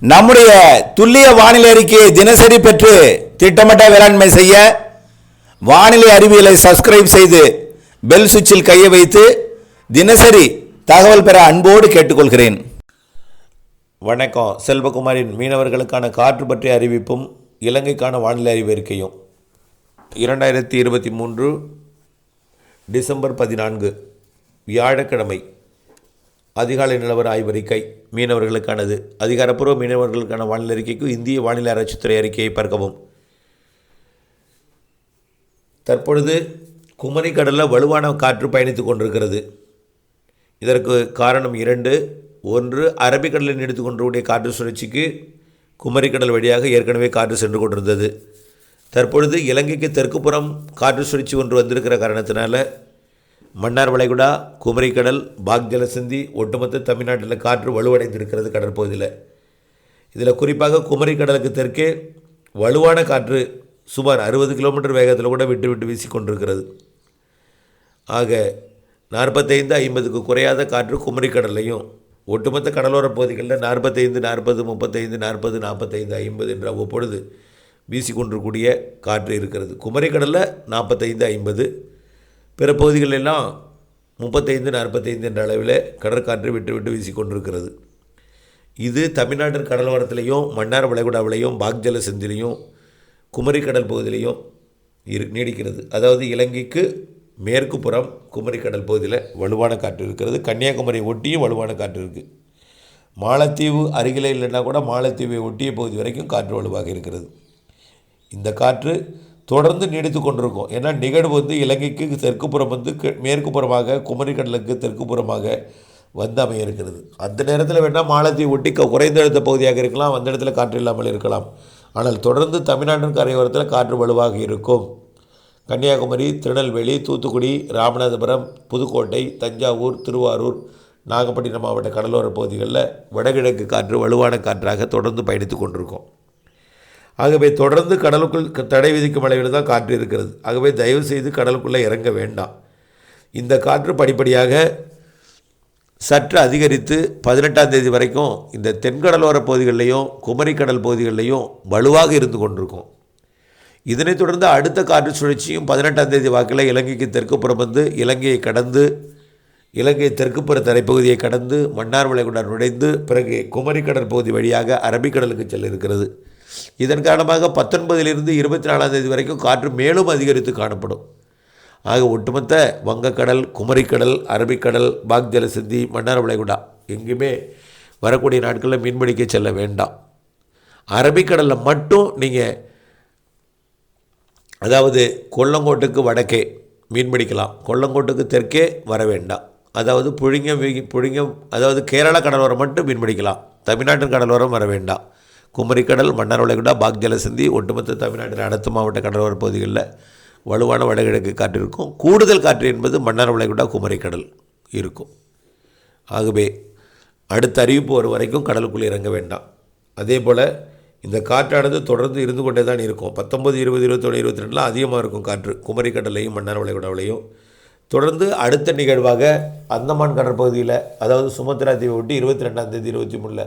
நம்முடைய துல்லிய வானிலை அறிக்கையை தினசரி பெற்று திட்டமிட்ட வேளாண்மை செய்ய வானிலை அறிவியலை சப்ஸ்கிரைப் செய்து பெல் சுவிட்சில் கையை வைத்து தினசரி தகவல் பெற அன்போடு கேட்டுக்கொள்கிறேன். வணக்கம். செல்வகுமாரின் மீனவர்களுக்கான காற்று பற்றிய அறிவிப்பும் இலங்கைக்கான வானிலை அறிவு அறிக்கையும். இரண்டாயிரத்தி இருபத்தி மூன்று டிசம்பர் பதினான்கு வியாழக்கிழமை. அதிகாலை நிலவர ஆய்வறிக்கை. மீனவர்களுக்கானது. அதிகாரப்பூர்வ மீனவர்களுக்கான வானிலை அறிக்கைக்கு இந்திய வானிலை ஆராய்ச்சித்துறை அறிக்கையை பார்க்கவும். தற்பொழுது குமரி கடலில் வலுவான காற்று பயணித்து கொண்டிருக்கிறது. இதற்கு காரணம் இரண்டு. ஒன்று அரபிக்கடலில் நீடித்து கொண்டிருக்கூடிய காற்று சுழற்சிக்கு குமரிக்கடல் வழியாக ஏற்கனவே காற்று சென்று கொண்டிருந்தது. தற்பொழுது இலங்கைக்கு தெற்குப்புறம் காற்று சுழற்சி ஒன்று வந்திருக்கிற காரணத்தினால மன்னார் வளைகுடா குமரிக்கடல் பாக் ஜலசந்தி ஒட்டுமொத்த தமிழ்நாட்டில் காற்று வலுவடைந்திருக்கிறது கடற்பகுதியில் இதில் குறிப்பாக குமரிக்கடலுக்கு தெற்கே வலுவான காற்று சுமார் அறுபது கிலோமீட்டர் வேகத்தில் கூட விட்டு விட்டு வீசிக்கொண்டிருக்கிறது. ஆக நாற்பத்தைந்து ஐம்பதுக்கு குறையாத காற்று குமரிக்கடலையும் ஒட்டுமொத்த கடலோர பகுதிகளில் நாற்பத்தைந்து நாற்பது முப்பத்தைந்து நாற்பது நாற்பத்தைந்து ஐம்பது என்ற அவ்வப்பொழுது வீசிக்கொண்டிருக்கூடிய காற்று இருக்கிறது. குமரிக்கடலில் நாற்பத்தைந்து ஐம்பது பிற பகுதிகளெல்லாம் முப்பத்தைந்து நாற்பத்தைந்து என்ற அளவில் கடற்காற்று விட்டு விட்டு வீசிக்கொண்டிருக்கிறது இது தமிழ்நாட்டின் கடலோரத்திலையும் மன்னார் வளைகுடாவிலையும் பாக்ஜல செந்திலையும் குமரிக்கடல் பகுதியிலையும் இரு நீடிக்கிறது. அதாவது இலங்கைக்கு மேற்கு புறம் குமரிக்கடல் பகுதியில் வலுவான காற்று இருக்கிறது. கன்னியாகுமரியை ஒட்டியும் வலுவான காற்று இருக்குது மாலத்தீவு அருகிலே இல்லைன்னா கூட மாலத்தீவை ஒட்டிய பகுதி வரைக்கும் காற்று வலுவாக இருக்கிறது. இந்த காற்று தொடர்ந்து நீடித்து கொண்டிருக்கும். ஏன்னா நிகழ்வு வந்து இலங்கைக்கு தெற்கு புறம் வந்து மேற்குப்புறமாக மேற்கு புறமாக குமரிக்கடலுக்கு தெற்கு புறமாக வந்து அமைய இருக்கிறது அந்த நேரத்தில் வேணால் மாலத்தீவு ஒட்டி குறைந்த அழுத்த பகுதியாக இருக்கலாம் அந்த இடத்துல காற்று இல்லாமல் இருக்கலாம். ஆனால் தொடர்ந்து தமிழ்நாட்டின் கரையோரத்தில் காற்று வலுவாக இருக்கும். கன்னியாகுமரி திருநெல்வேலி தூத்துக்குடி ராமநாதபுரம் புதுக்கோட்டை தஞ்சாவூர் திருவாரூர் நாகப்பட்டினம் மாவட்ட கடலோர பகுதிகளில் வடகிழக்கு காற்று வலுவான காற்றாக தொடர்ந்து பயணித்து கொண்டிருக்கும். ஆகவே தொடர்ந்து கடலுக்குள் க- தடை விதிக்கும் அளவில் தான் காற்று இருக்கிறது. ஆகவே தயவு செய்து கடலுக்குள்ளே இறங்க வேண்டாம். இந்த காற்று படிப்படியாக சற்று அதிகரித்து பதினெட்டாம் தேதி வரைக்கும் இந்த தென்கடலோர பகுதிகளிலையும் குமரிக்கடல் பகுதிகளிலையும் வலுவாக இருந்து கொண்டிருக்கும். இதனைத் தொடர்ந்து அடுத்த காற்று சுழற்சியும் பதினெட்டாம் தேதி வாக்கில் இலங்கைக்கு தெற்குப்புறம் வந்து இலங்கையை கடந்து இலங்கை தெற்குப்புற தரைப்பகுதியை கடந்து மன்னார் வளைகுடா நுழைந்து பிறகு குமரிக்கடல் பகுதி வழியாக அரபிக்கடலுக்கு செல்ல இருக்கிறது இதன் காரணமாக பத்தொன்பதிலிருந்து இருபத்தி நாலாம் தேதி வரைக்கும் காற்று மேலும் அதிகரித்து காணப்படும். ஆக ஒட்டுமொத்த வங்கக்கடல் குமரிக்கடல் அரபிக்கடல் பாக் ஜலசந்தி மன்னார் வளைகுடா எங்கேயுமே வரக்கூடிய நாட்களில் மீன்பிடிக்க செல்ல வேண்டாம். அரபிக்கடலில் மட்டும் நீங்கள் அதாவது கொல்லங்கோட்டுக்கு வடக்கே மீன் பிடிக்கலாம் கொல்லங்கோட்டுக்கு தெற்கே வர வேண்டாம். அதாவது புழிங்கம் வீ- புழிங்கம் அதாவது கேரள கடலோரம் மட்டும் மீன் பிடிக்கலாம் தமிழ்நாட்டின் கடலோரம் வர வேண்டாம். குமரிக்கடல் மன்னார் வளைகுடா பாக் ஜலசந்தி ஒட்டுமொத்த தமிழ்நாட்டின் அனைத்து மாவட்ட கடலோர பகுதிகளில் வலுவான வடகிழக்கு காற்று இருக்கும். கூடுதல் காற்று என்பது மன்னார் வளைகுடா குமரிக்கடல் இருக்கும். ஆகவே அடுத்த அறிவிப்பு வரும் வரைக்கும் கடலுக்குள் இறங்க வேண்டாம். அதே போல் இந்த காற்றானது தொடர்ந்து இருந்து கொண்டே தான் இருக்கும். பத்தொம்பது இருபது இருபத்தொன்று இருபத்தி ரெண்டுலாம் அதிகமாக இருக்கும் காற்று. குமரிக்கடலையும் மன்னார் வளைகுடாவிலையும் தொடர்ந்து அடுத்த நிகழ்வாக அந்தமான் கடற்பகுதியில் அதாவது சுமத்ரா தீவை ஒட்டி இருபத்தி ரெண்டாம் தேதி இருபத்தி மூணில்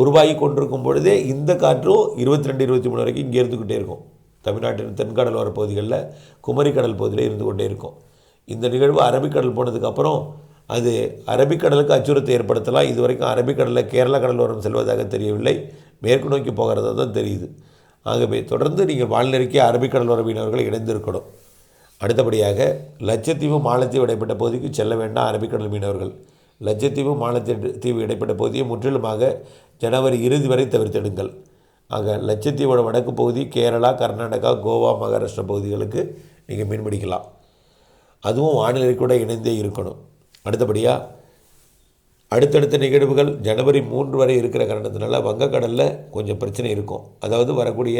உருவாகி கொண்டிருக்கும் பொழுதே இந்த காற்றும் இருபத்தி ரெண்டு இருபத்தி மூணு வரைக்கும் இங்கே இருந்துக்கிட்டே இருக்கும். தமிழ்நாட்டின் தென்கடலோர பகுதிகளில் குமரி கடல் பகுதியில் இருந்து கொண்டே இருக்கும். இந்த நிகழ்வு அரபிக்கடல் போனதுக்கப்புறம் அது அரபிக்கடலுக்கு அச்சுறுத்தை ஏற்படுத்தலாம். இது வரைக்கும் அரபிக்கடலில் கேரள கடலோரம் செல்வதாக தெரியவில்லை. மேற்கு நோக்கி போகிறதா தான் தெரியுது. ஆகவே தொடர்ந்து நீங்கள் வானிலைக்கு அரபிக்கடலோர மீனவர்கள் இணைந்திருக்கணும். அடுத்தபடியாக லட்சத்தீவு மாலத்தீவு இடைப்பட்ட பகுதிக்கு செல்ல வேண்டாம் அரபிக்கடல் மீனவர்கள். லட்சத்தீவு மாலத்தீவு தீவு இடைப்பட்ட பகுதியை முற்றிலுமாக ஜனவரி இறுதி வரை தவிர்த்திடுங்கள். ஆக லட்சத்தீவோட வடக்கு பகுதி கேரளா கர்நாடகா கோவா மகாராஷ்டிரா பகுதிகளுக்கு நீங்கள் மீன் பிடிக்கலாம். அதுவும் வானிலை கூட இணைந்தே இருக்கணும். அடுத்தபடியாக அடுத்தடுத்த நிகழ்வுகள் ஜனவரி மூன்று வரை இருக்கிற காரணத்தினால வங்கக்கடலில் கொஞ்சம் பிரச்சனை இருக்கும். அதாவது வரக்கூடிய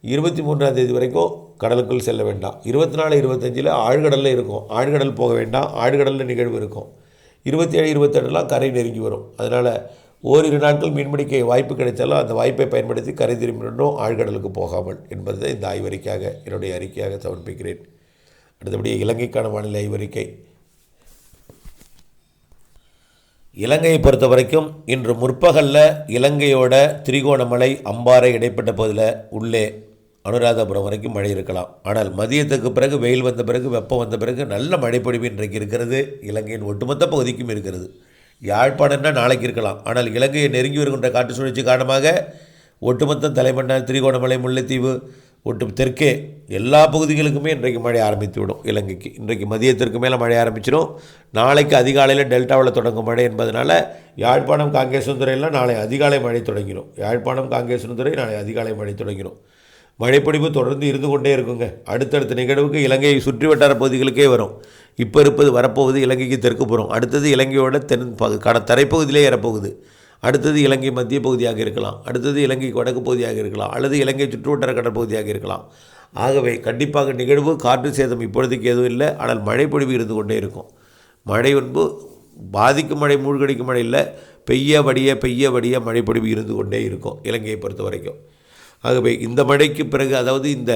இருபத்தி மூன்றாம் தேதி வரைக்கும் கடலுக்குள் செல்ல வேண்டாம். இருபத்தி நாலு இருபத்தஞ்சில் ஆழ்கடலில் இருக்கும். ஆழ்கடல் போக வேண்டாம். ஆழ்கடலில் நிகழ்வு இருக்கும். இருபத்தி ஏழு இருபத்தெட்டுலாம் கரை நெருங்கி வரும். அதனால் ஓரிரு நாட்கள் மீன்பிடிக்க வாய்ப்பு கிடைத்தாலும் அந்த வாய்ப்பை பயன்படுத்தி கரை திரும்பிடணும் ஆழ்கடலுக்கு போகாமல் என்பதை இந்த ஆய்வறிக்கையாக என்னுடைய அறிக்கையாக சமர்ப்பிக்கிறேன். அடுத்தபடி இலங்கைக்கான வானிலை ஆய்வறிக்கை இலங்கையை பொறுத்த வரைக்கும் இன்று முற்பகலில் இலங்கையோட திரிகோணமலை அம்பாறை இடைப்பட்ட பகுதியில் உள்ளே அனுராதபுரம் வரைக்கும் மழை இருக்கலாம். ஆனால் மதியத்துக்கு பிறகு வெயில் வந்த பிறகு வெப்பம் வந்த பிறகு நல்ல மழைப்பொழிவு இன்றைக்கு இருக்கிறது. இலங்கையின் ஒட்டுமொத்த பகுதிக்கும் இருக்கிறது. யாழ்ப்பாணம்னா நாளைக்கு இருக்கலாம். ஆனால் இலங்கையை நெருங்கி வருகின்ற காற்று சுழற்சி காரணமாக ஒட்டுமொத்த தலைமன்னார் திரிகோணமலை முல்லைத்தீவு ஒட்டு தெற்கே எல்லா பகுதிகளுக்குமே இன்றைக்கு மழை ஆரம்பித்து விடும் இலங்கைக்கு. இன்றைக்கு மதியத்திற்கு மேலே மழை ஆரம்பிச்சிடும் நாளைக்கு அதிகாலையில் டெல்டாவில் தொடங்கும் மழை என்பதனால் யாழ்ப்பாணம் காங்கேசந்துறையெல்லாம் நாளை அதிகாலை மழை தொடங்கிடும் யாழ்ப்பாணம் காங்கேசந்துறை நாளை அதிகாலை மழை தொடங்கிடும் மழைப்பொழிவு தொடர்ந்து இருந்து கொண்டே இருக்குங்க. அடுத்தடுத்த நிகழ்வுக்கு இலங்கையை சுற்றி வட்டார பகுதிகளுக்கே வரும். இப்போ இருப்பது வரப்போகுது இலங்கைக்கு தெற்கு புறம். அடுத்தது இலங்கையோட தென் பகு கட தரைப்பகுதியிலே ஏறப்போகுது. அடுத்தது இலங்கை மத்திய பகுதியாக இருக்கலாம். அடுத்தது இலங்கை வடக்கு பகுதியாக இருக்கலாம். அல்லது இலங்கை சுற்றுவட்டார கடற்பகுதியாக இருக்கலாம். ஆகவே கண்டிப்பாக நிகழ்வு காற்று சேதம் இப்பொழுதுக்கு எதுவும் இல்லை. ஆனால் மழைப்பொழிவு இருந்து கொண்டே இருக்கும். மழை என்பது பாதிக்கும் மழை மூழ்கடிக்கும் மழை இல்லை. பெய்ய வடிய பெய்ய வடிய மழைப்பொழிவு இருந்து கொண்டே இருக்கும் இலங்கையை பொறுத்த வரைக்கும் ஆகவே இந்த மழைக்கு பிறகு அதாவது இந்த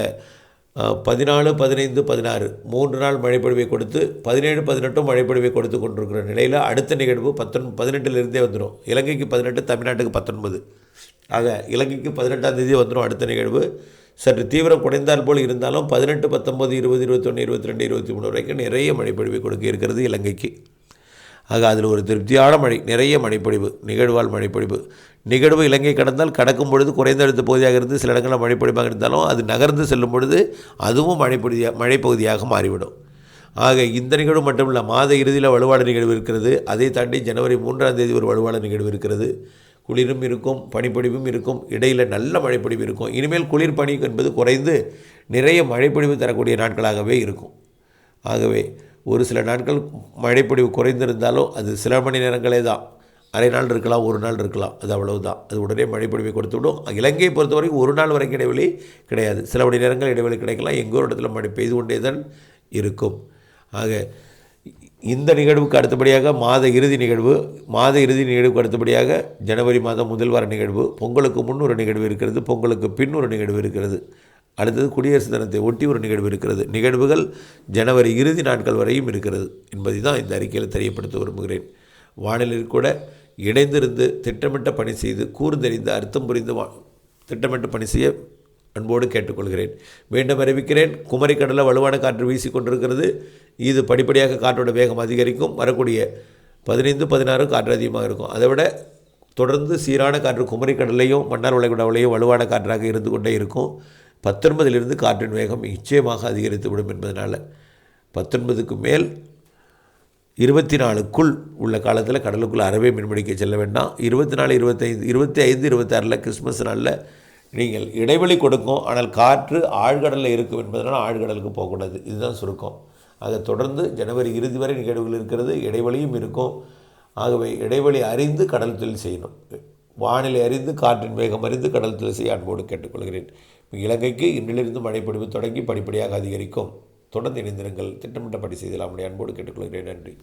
பதினாலு பதினைந்து பதினாறு மூன்று நாள் மழைப்பொழிவை கொடுத்து பதினேழு பதினெட்டும் மழைப்பொழிவை கொடுத்து கொண்டிருக்கிற நிலையில் அடுத்த நிகழ்வு பத்தொன் பதினெட்டுலேருந்தே வந்துடும் இலங்கைக்கு பதினெட்டு தமிழ்நாட்டுக்கு பத்தொன்பது. ஆக இலங்கைக்கு பதினெட்டாம் தேதி வந்துடும் அடுத்த நிகழ்வு. சற்று தீவிரம் குறைந்தால் போல் இருந்தாலும் பதினெட்டு பத்தொம்பது இருபது இருபத்தொன்று இருபத்தி ரெண்டு இருபத்தி மூணு வரைக்கும் நிறைய மழைப்பொழிவை கொடுக்க இருக்கிறது இலங்கைக்கு. ஆக அதில் ஒரு திருப்தியான மழை நிறைய மழைப்பொழிவு நிகழ்வால் மழைப்பொழிவு நிகழ்வு இலங்கை கடந்தால் கடக்கும் பொழுது குறைந்த அழுத்த பகுதியாக இருந்து சில இடங்களில் மழைப்பொழிவாக இருந்தாலும் அது நகர்ந்து செல்லும் பொழுது அதுவும் மழைப்பொழியாக மழைப்பகுதியாக மாறிவிடும். ஆக இந்த நிகழ்வு மட்டும் இல்லை மாத இறுதியில் வலுவாளர் நிகழ்வு இருக்கிறது. அதை தாண்டி ஜனவரி மூன்றாம் தேதி ஒரு வலுவான நிகழ்வு இருக்கிறது. குளிரும் இருக்கும் பனிப்பொழிவும் இருக்கும் இடையில் நல்ல மழைப்பொழிவு இருக்கும். இனிமேல் குளிர் பனி என்பது குறைந்து நிறைய மழைப்பொழிவு தரக்கூடிய நாட்களாகவே இருக்கும். ஆகவே ஒரு சில நாட்கள் மழைப்பொழிவு குறைந்திருந்தாலும் அது சில மணி நேரங்களே தான். அரை நாள் இருக்கலாம் ஒரு நாள் இருக்கலாம். அது அவ்வளவுதான். அது உடனே மழைப்பொழிவை கொடுத்து விடும். இலங்கையை பொறுத்தவரைக்கும் ஒரு நாள் வரைக்கும் இடைவெளி கிடையாது. சில மணி நேரங்கள் இடைவெளி கிடைக்கலாம். எங்கோ இடத்துல மழை பெய்து கொண்டே தான் இருக்கும். ஆக இந்த நிகழ்வுக்கு அடுத்தபடியாக மாத இறுதி நிகழ்வு மாத இறுதி நிகழ்வுக்கு அடுத்தபடியாக ஜனவரி மாதம் முதல் வார நிகழ்வு பொங்கலுக்கு முன் ஒரு நிகழ்வு இருக்கிறது பொங்கலுக்கு பின் ஒரு நிகழ்வு இருக்கிறது. அடுத்தது குடியரசு தினத்தை ஒட்டி ஒரு நிகழ்வு இருக்கிறது. நிகழ்வுகள் ஜனவரி இறுதி நாட்கள் வரையும் இருக்கிறது என்பதை தான் இந்த அறிக்கையில் தெரியப்படுத்த விரும்புகிறேன். வானிலையில் கூட இணைந்திருந்து திட்டமிட்ட பணி செய்து கூர்ந்தெறிந்து அர்த்தம் புரிந்து வா திட்டமிட்டு பணி செய்ய அன்போடு கேட்டுக்கொள்கிறேன். மீண்டும் அறிவிக்கிறேன் குமரி கடலில் வலுவான காற்று வீசிக்கொண்டிருக்கிறது. இது படிப்படியாக காற்றோட வேகம் அதிகரிக்கும். வரக்கூடிய பதினைந்து பதினாறு காற்று அதிகமாக இருக்கும். அதை விட தொடர்ந்து சீரான காற்று குமரி கடலையும் மன்னார் வளைகுடாவிலையும் வலுவான காற்றாக இருந்து கொண்டே இருக்கும். பத்தொன்பதிலிருந்து காற்றின் வேகம் நிச்சயமாக அதிகரித்துவிடும் என்பதனால் பத்தொன்பதுக்கு மேல் இருபத்தி நாலுக்குள் உள்ள காலத்தில் கடலுக்குள் அறவே மீன்பிடிக்க செல்ல வேண்டாம். இருபத்தி நாலு இருபத்தைந்து இருபத்தி ஐந்து இருபத்தாறில் கிறிஸ்மஸ் நாளில் நீங்கள் இடைவெளி கொடுக்கும் ஆனால் காற்று ஆழ்கடலில் இருக்கும் என்பதனால் ஆழ்கடலுக்கு போகக்கூடாது. இதுதான் சுருக்கம். அதை தொடர்ந்து ஜனவரி இறுதி வரை நிகழ்வுகள் இருக்கிறது. இடைவெளியும் இருக்கும். ஆகவே இடைவெளி அறிந்து கடல் தொழில் செய்யணும். வானிலை அறிந்து காற்றின் வேகம் அறிந்து கடல் தொழில் செய்ய அன்போடு கேட்டுக்கொள்கிறேன். இலங்கைக்கு இன்றிலிருந்து மழைப்பொழிவு தொடங்கி படிப்படியாக அதிகரிக்கும். தொடர்ந்து இணைந்திருங்கள். திட்டமிட்டபடி செய்தலாம். அன்போடு கேட்டுக்கொள்கிறேன். நன்றி.